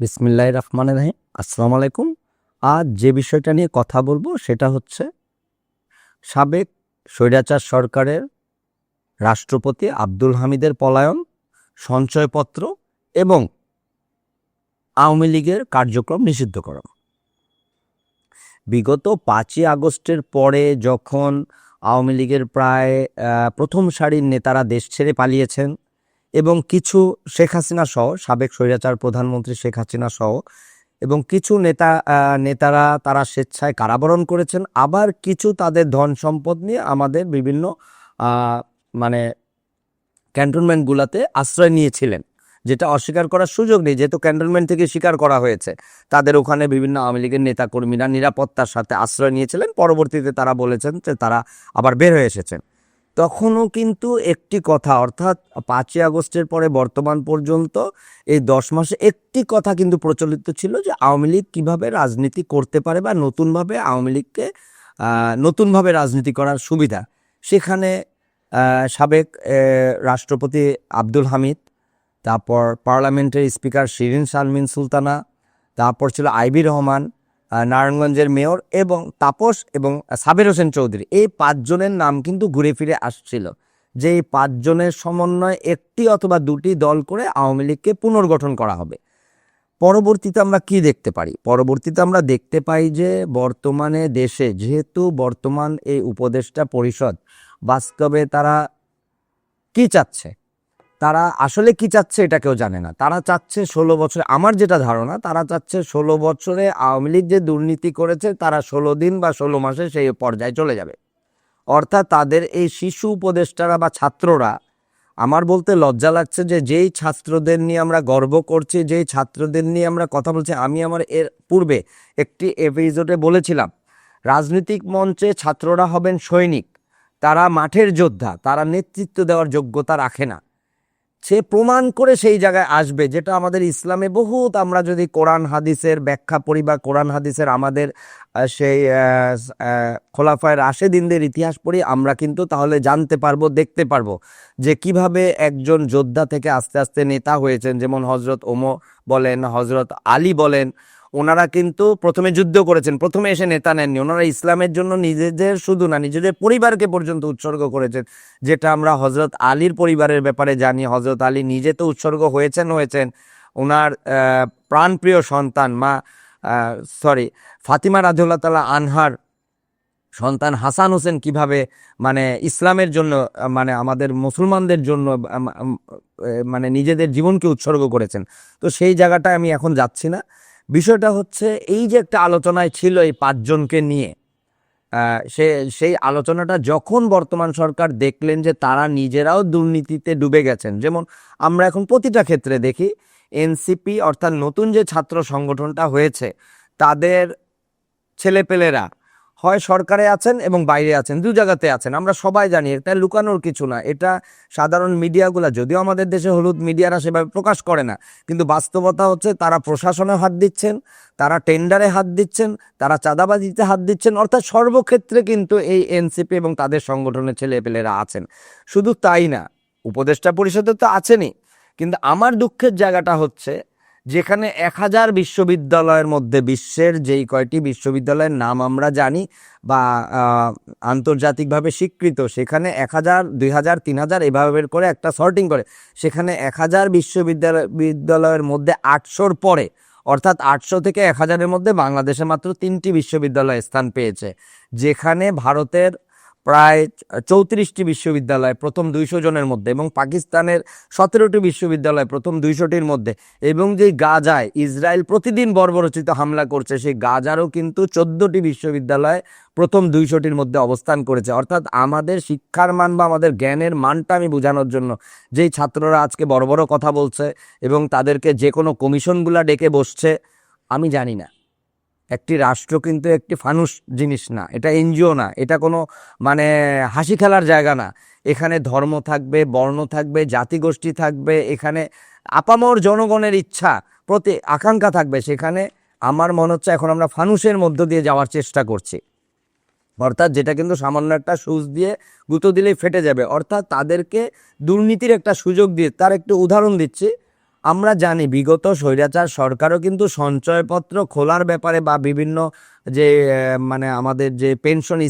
বিসমিল্লাহ রহমান রাহিম। আসসালামু আলাইকুম। আজ যে বিষয়টা নিয়ে কথা বলব সেটা হচ্ছে সাবেক স্বৈরাচার সরকারের রাষ্ট্রপতি আব্দুল হামিদের পলায়ন, সঞ্চয়পত্র এবং আওয়ামী লীগের কার্যক্রম নিষিদ্ধ নিষিদ্ধকরণ বিগত পাঁচই আগস্টের পরে যখন আওয়ামী লীগের প্রায় প্রথম সারির নেতারা দেশ ছেড়ে পালিয়েছেন এবং কিছু শেখ হাসিনা সহ, সাবেক স্বৈরাচার প্রধানমন্ত্রী শেখ হাসিনা সহ, এবং কিছু নেতা নেতারা তারা স্বেচ্ছায় কারাবরণ করেছেন। আবার কিছু তাদের ধন সম্পদ নিয়ে আমাদের বিভিন্ন মানে ক্যান্টনমেন্টগুলোতে আশ্রয় নিয়েছিলেন, যেটা অস্বীকার করার সুযোগ নেই। যেহেতু ক্যান্টনমেন্ট থেকে স্বীকার করা হয়েছে, তাদের ওখানে বিভিন্ন আওয়ামী লীগের নেতাকর্মীরা নিরাপত্তার সাথে আশ্রয় নিয়েছিলেন। পরবর্তীতে তারা বলেছেন যে তারা আবার বের হয়ে এসেছেন। তখনও কিন্তু একটি কথা, অর্থাৎ পাঁচই আগস্টের পরে বর্তমান পর্যন্ত এই দশ মাসে একটি কথা কিন্তু প্রচলিত ছিল যে আওয়ামী লীগ কীভাবে রাজনীতি করতে পারে বা নতুনভাবে আওয়ামী লীগকে নতুনভাবে রাজনীতি করার সুবিধা। সেখানে সাবেক রাষ্ট্রপতি আব্দুল হামিদ, তারপর পার্লামেন্টের স্পিকার শিরিন শারমিন সুলতানা, তারপর ছিল আইবি রহমান নারায়ণগঞ্জের মেয়র এবং তাপস এবং সাবের হোসেন চৌধুরী। এই পাঁচজনের নাম কিন্তু ঘুরে ফিরে আসছিল, যে এই পাঁচজনের সমন্বয়ে একটি অথবা দুটি দল করে আওয়ামী লীগকে পুনর্গঠন করা হবে। পরবর্তীতে আমরা কি দেখতে পারি? পরবর্তীতে আমরা দেখতে পাই যে বর্তমানে দেশে, যেহেতু বর্তমান এই উপদেষ্টা পরিষদ, বাস্তবে তারা কি চাচ্ছে? তারা আসলে কি চাচ্ছে এটা কেউ জানে না। তারা চাচ্ছে ষোলো বছরে, আমার যেটা ধারণা, তারা চাচ্ছে ষোলো বছরে আওয়ামী লীগ যে দুর্নীতি করেছে, তারা ষোলো দিন বা ষোলো মাসে সেই পর্যায়ে চলে যাবে। অর্থাৎ তাদের এই শিশু উপদেষ্টারা বা ছাত্ররা, আমার বলতে লজ্জা লাগছে যে যেই ছাত্রদের নিয়ে আমরা গর্ব করছি, যেই ছাত্রদের নিয়ে আমরা কথা বলছি, আমি আমার এর পূর্বে একটি এপিসোডে বলেছিলাম, রাজনৈতিক মঞ্চে ছাত্ররা হবেন সৈনিক, তারা মাঠের যোদ্ধা, তারা নেতৃত্ব দেওয়ার যোগ্যতা রাখে না। সে প্রমাণ করে সেই জায়গায় আসবে, যেটা আমাদের ইসলামে বহুত। আমরা যদি কোরআন হাদিসের ব্যাখ্যা পড়ি বা কোরআন হাদিসের আমাদের সেই খোলাফায় রাশেদিনদের ইতিহাস পড়ি, আমরা কিন্তু তাহলে জানতে পারব, দেখতে পারব যে কীভাবে একজন যোদ্ধা থেকে আস্তে আস্তে নেতা হয়েছেন। যেমন হজরত ওমো বলেন হজরত আলী বলেন ওনারা কিন্তু প্রথমে যুদ্ধ করেছেন, প্রথমে এসে নেতা নেননি। ওনারা ইসলামের জন্য নিজেদের শুধু না, নিজেদের পরিবারকে পর্যন্ত উৎসর্গ করেছেন। যেটা আমরা হজরত আলীর পরিবারের ব্যাপারে জানি। হজরত আলী নিজে তো উৎসর্গ হয়েছেন হয়েছেন। ওনার প্রাণপ্রিয় সন্তান, মা সরি ফাতিমা রাজুল্লাহ তালা আনহার সন্তান হাসান হোসেন কীভাবে মানে ইসলামের জন্য মানে আমাদের মুসলমানদের জন্য মানে নিজেদের জীবনকে উৎসর্গ করেছেন। তো সেই জায়গাটায় আমি এখন যাচ্ছি না। বিষয়টা হচ্ছে এই যে একটা আলোচনায় ছিল এই পাঁচজনকে নিয়ে সে, সেই আলোচনাটা যখন বর্তমান সরকার দেখলেন যে তারা নিজেরাও দুর্নীতিতে ডুবে গেছেন, যেমন আমরা এখন প্রতিটা ক্ষেত্রে দেখি, এনসিপি অর্থাৎ নতুন যে ছাত্র সংগঠনটা হয়েছে, তাদের ছেলেপেলেরা হয় সরকারে আছেন এবং বাইরে আছেন, দু জায়গাতে আছেন। আমরা সবাই জানি এটা লুকানোর কিছু না, এটা সাধারণ মিডিয়াগুলো, যদিও আমাদের দেশে হলুদ মিডিয়ারা সেভাবে প্রকাশ করে না, কিন্তু বাস্তবতা হচ্ছে তারা প্রশাসনে হাত দিচ্ছেন, তারা টেন্ডারে হাত দিচ্ছেন, তারা চাঁদাবাজিতে হাত দিচ্ছেন, অর্থাৎ সর্বক্ষেত্রে কিন্তু এই এনসিপি এবং তাদের সংগঠনের ছেলেপেলেরা আছেন। শুধু তাই না, উপদেষ্টা পরিষদে তো আছেনই, কিন্তু আমার দুঃখের জায়গাটা হচ্ছে যেখানে এক হাজার বিশ্ববিদ্যালয়ের মধ্যে বিশ্বের যেই কয়টি বিশ্ববিদ্যালয়ের নাম আমরা জানি বা আন্তর্জাতিকভাবে স্বীকৃত, সেখানে এক হাজার, দুই হাজার, তিন হাজার এভাবে করে একটা সর্টিং করে। সেখানে এক হাজার বিশ্ববিদ্যালয়, বিদ্যালয়ের মধ্যে আটশোর পরে, অর্থাৎ আটশো থেকে এক হাজারের মধ্যে বাংলাদেশে মাত্র তিনটি বিশ্ববিদ্যালয় স্থান পেয়েছে। যেখানে ভারতের প্রায় চৌত্রিশটি বিশ্ববিদ্যালয় প্রথম দুইশো জনের মধ্যে এবং পাকিস্তানের সতেরোটি বিশ্ববিদ্যালয় প্রথম দুইশোটির মধ্যে। এবং যে গাজায় ইসরায়েল প্রতিদিন বর্বরচিত হামলা করছে, সেই গাজারও কিন্তু চোদ্দোটি বিশ্ববিদ্যালয় প্রথম দুইশোটির মধ্যে অবস্থান করেছে। অর্থাৎ আমাদের শিক্ষার মান বা আমাদের জ্ঞানের মানটা আমি বোঝানোর জন্য যেই ছাত্ররা আজকে বড় বড় কথা বলছে এবং তাদেরকে যে কোনো কমিশনগুলা ডেকে বসছে, আমি জানি না। একটি রাষ্ট্র কিন্তু একটি ফানুস জিনিস না, এটা এনজিও না, এটা কোনো মানে হাসি খেলার জায়গা না। এখানে ধর্ম থাকবে, বর্ণ থাকবে, জাতিগোষ্ঠী থাকবে, এখানে আপামর জনগণের ইচ্ছা, প্রতি আকাঙ্ক্ষা থাকবে। সেখানে আমার মনে হচ্ছে এখন আমরা ফানুসের মধ্য দিয়ে যাওয়ার চেষ্টা করছি। অর্থাৎ যেটা কিন্তু সামান্য একটা সুচ দিয়ে গুঁতো দিলেই ফেটে যাবে। অর্থাৎ তাদেরকে দুর্নীতির একটা সুযোগ দিয়ে, তার একটু উদাহরণ দিচ্ছি। আমরা জানি বিগত স্বৈরাচার সরকারও কিন্তু সঞ্চয়পত্র খোলার ব্যাপারে বা বিভিন্ন যে মানে আমাদের যে পেনশন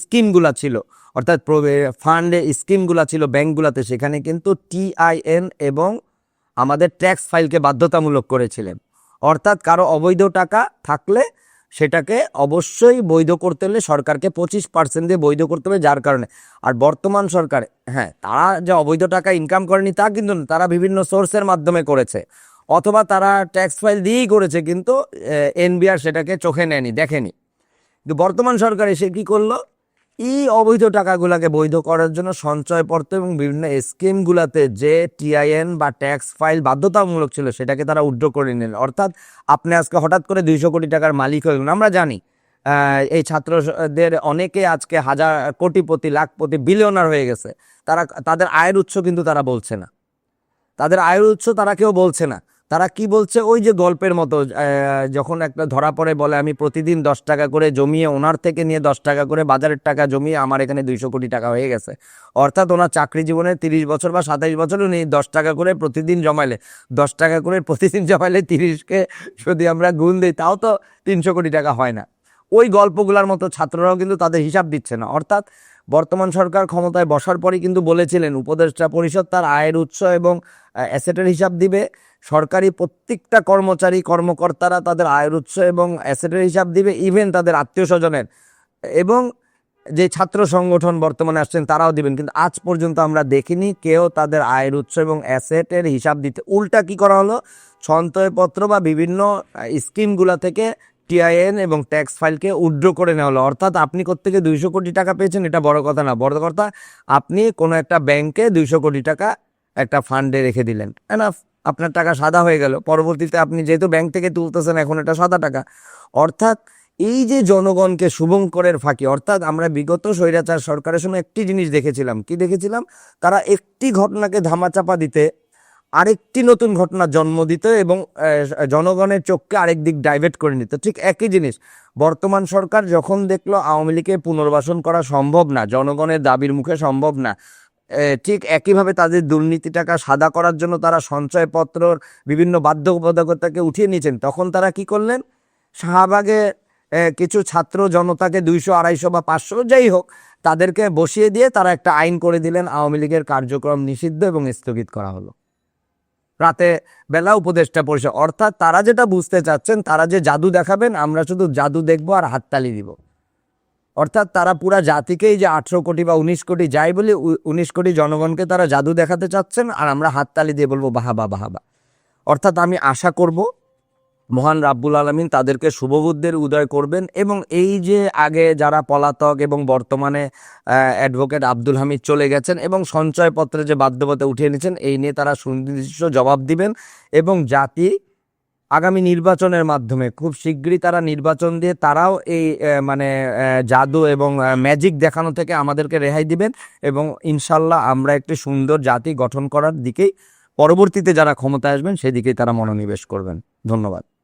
স্কিমগুলো ছিল, অর্থাৎ ফান্ডে স্কিমগুলো ছিল ব্যাংকগুলোতে, সেখানে কিন্তু টিআইএন এবং আমাদের ট্যাক্স ফাইলকে বাধ্যতামূলক করেছিলেন। অর্থাৎ কারও অবৈধ টাকা থাকলে সেটাকে অবশ্যই বৈধ করতে হলে সরকারকে পঁচিশ পার্সেন্ট দিয়ে বৈধ করতে হবে যার কারণে। আর বর্তমান সরকার হ্যাঁ তারা যে অবৈধ টাকা ইনকাম করেনি তা কিন্তু তারা বিভিন্ন সোর্সের মাধ্যমে করেছে। অথবা তারা ট্যাক্স ফাইল দিয়েই করেছে কিন্তু এনবিআর সেটাকে চোখে নেয়নি, দেখেনি। কিন্তু বর্তমান সরকার এসে কী করল? এই অবৈধ টাকাগুলোকে বৈধ করার জন্য সঞ্চয়পত্র এবং বিভিন্ন স্কিমগুলোতে যে টিআইএন বা ট্যাক্স ফাইল বাধ্যতামূলক ছিল সেটাকে তারা উড্র করে নিলেন। অর্থাৎ আপনি আজকে হঠাৎ করে দুইশো কোটি টাকার মালিক গেলেন। আমরা জানি এই ছাত্রদের অনেকে আজকে হাজার কোটিপতি, লাখপতি বিলিয়নার হয়ে গেছে। তারা, তাদের আয়ের উৎস কিন্তু তারা বলছে না। তাদের আয়ের উৎস তারা কেউ বলছে না। তারা কি বলছে? ওই যে গল্পের মতো যখন একটা ধরা পড়ে, বলে, আমি প্রতিদিন দশ টাকা করে জমিয়ে ওনার থেকে নিয়ে দশ টাকা করে বাজারের টাকা জমিয়ে আমার এখানে দুইশো কোটি টাকা হয়ে গেছে। অর্থাৎ ওনার চাকরি জীবনে তিরিশ বছর বা সাতাইশ বছর উনি দশ টাকা করে প্রতিদিন জমাইলে, দশ টাকা করে প্রতিদিন জমাইলে তিরিশকে যদি আমরা গুণ দিই, তাও তো তিনশো কোটি টাকা হয় না। ওই গল্পগুলোর মতো ছাত্ররাও কিন্তু তাদের হিসাব দিচ্ছে না। অর্থাৎ বর্তমান সরকার ক্ষমতায় বসার পরই কিন্তু বলেছিলেন, উপদেষ্টা পরিষদ তার আয়ের উৎস এবং অ্যাসেটের হিসাব দিবে। সরকারি প্রত্যেকটা কর্মচারী, কর্মকর্তারা তাদের আয়ের উৎস এবং অ্যাসেটের হিসাব দিবে ইভেন তাদের আত্মীয় স্বজনের। এবং যে ছাত্র সংগঠন বর্তমানে আসছেন, তারাও দিবেন। কিন্তু আজ পর্যন্ত আমরা দেখিনি কেউ তাদের আয়ের উৎস এবং অ্যাসেটের হিসাব দিতে। উল্টা কি করা হলো? সঞ্চয়পত্র বা বিভিন্ন স্কিমগুলো থেকে টিআইএন এবং ট্যাক্স ফাইলকে উড্র করে নেওয়া হলো। অর্থাৎ আপনি কোথেকে দুইশো কোটি টাকা পেয়েছেন, এটা বড় কথা না। বড় কথা, আপনি কোনো একটা ব্যাংকে দুইশো কোটি টাকা একটা ফান্ডে রেখে দিলেন। এনাফ আপনার টাকা সাদা হয়ে গেল। পরবর্তীতে আপনি যেহেতু ব্যাংক থেকে তুলতেছেন, এখন এটা সাদা টাকা। অর্থাৎ এই যে জনগণকে শুভঙ্করের ফাঁকি, অর্থাৎ আমরা বিগত স্বৈরাচার সরকারের সময় একটি জিনিস দেখেছিলাম। কি দেখেছিলাম? তারা একটি ঘটনাকে ধামাচাপা দিতে, আরেকটি নতুন ঘটনা জন্ম দিত এবং জনগণের চোখকে আরেক দিক ডাইভার্ট করে নিত। ঠিক একই জিনিস, বর্তমান সরকার যখন দেখল আওয়ামী লীগকে পুনর্বাসন করা সম্ভব না, জনগণের দাবির মুখে সম্ভব না ঠিক একইভাবে তাদের দুর্নীতি টাকা সাদা করার জন্য তারা সঞ্চয়পত্রর বিভিন্ন বাধ্যবাধকতাকে উঠিয়ে নিয়েছেন। তখন তারা কি করলেন? শাহবাগে কিছু ছাত্র জনতাকে দুইশো, আড়াইশো বা পাঁচশো যাই হোক, তাদেরকে বসিয়ে দিয়ে তারা একটা আইন করে দিলেন, আওয়ামী লীগের কার্যক্রম নিষিদ্ধ এবং স্থগিত করা হলো। রাতে বেলা উপদেষ্টা পরিষদ, অর্থাৎ তারা যেটা বুঝতে চাচ্ছেন, তারা যে জাদু দেখাবেন, আমরা শুধু জাদু দেখব আর হাততালি দিব। অর্থাৎ তারা পুরা জাতিকেই যে আঠেরো কোটি বা উনিশ কোটি যাই বলে উনিশ কোটি জনগণকে তারা জাদু দেখাতে চাচ্ছেন, আর আমরা হাততালি দিয়ে বলব বাহাবা বাহাবা অর্থাৎ আমি আশা করব, মহান রাব্বুল আলমিন তাদেরকে শুভবুদ্ধের উদয় করবেন এবং এই যে আগে যারা পলাতক এবং বর্তমানে অ্যাডভোকেট আব্দুল হামিদ চলে গেছেন এবং সঞ্চয়পত্রে যে বাধ্যবতা উঠিয়ে নিয়েছেন এই নিয়ে তারা সুনির্দিষ্ট জবাব দিবেন এবং জাতি আগামী নির্বাচনের মাধ্যমে খুব শীঘ্রই তারা নির্বাচন দিয়ে তারাও এই মানে জাদু এবং ম্যাজিক দেখানো থেকে আমাদেরকে রেহাই দিবেন এবং ইনশাল্লাহ আমরা একটি সুন্দর জাতি গঠন করার দিকেই পরবর্তীতে যারা ক্ষমতায় আসবেন সেদিকেই তারা মনোনিবেশ করবেন। ধন্যবাদ।